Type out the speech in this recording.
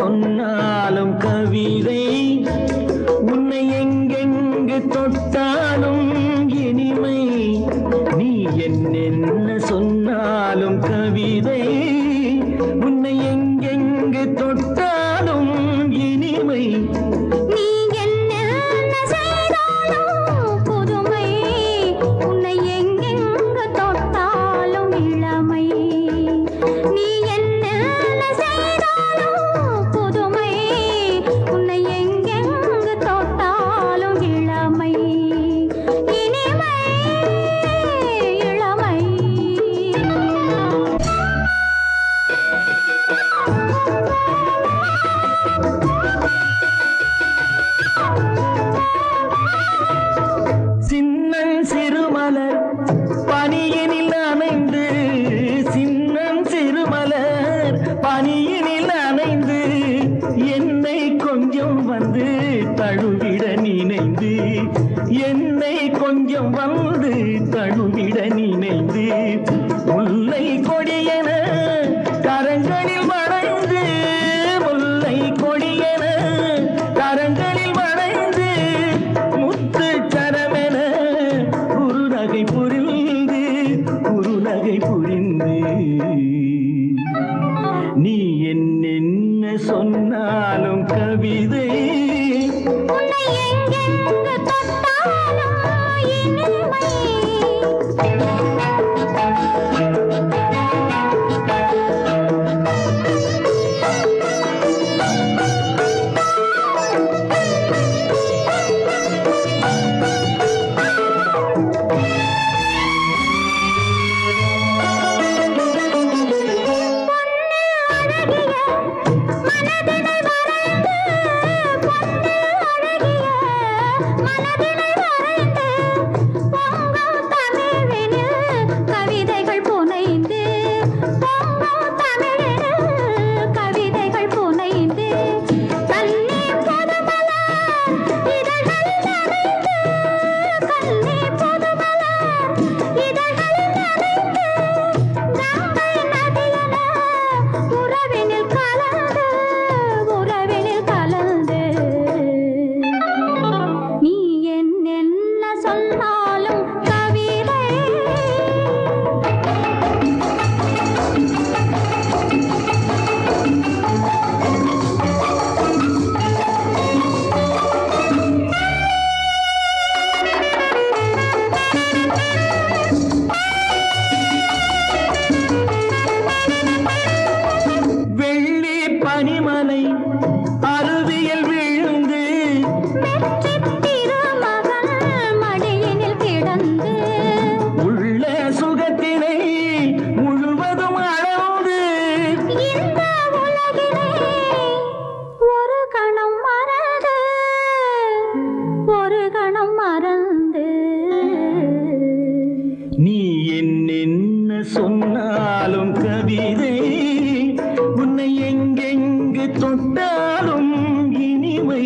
சொன்னாலும் கவிதை உன்னை எங்கெங்கு தொட்டாலும் இனிமை. நீ என்ன சொன்னாலும் கவிதை உன்னை எங்கெங்கு தொட்ட வந்து தழுவிட நினைந்து என்னை கொஞ்சம் வந்து தழுவிட நினைந்து முல்லை கொடியன கரங்களில் மறைந்து முல்லை கொடியன கரங்களில் மறைந்து முத்து சரமென குருநகை புரிந்து குருநகை புரி Oh, oh, oh. தொட்டாலும் இனிமை.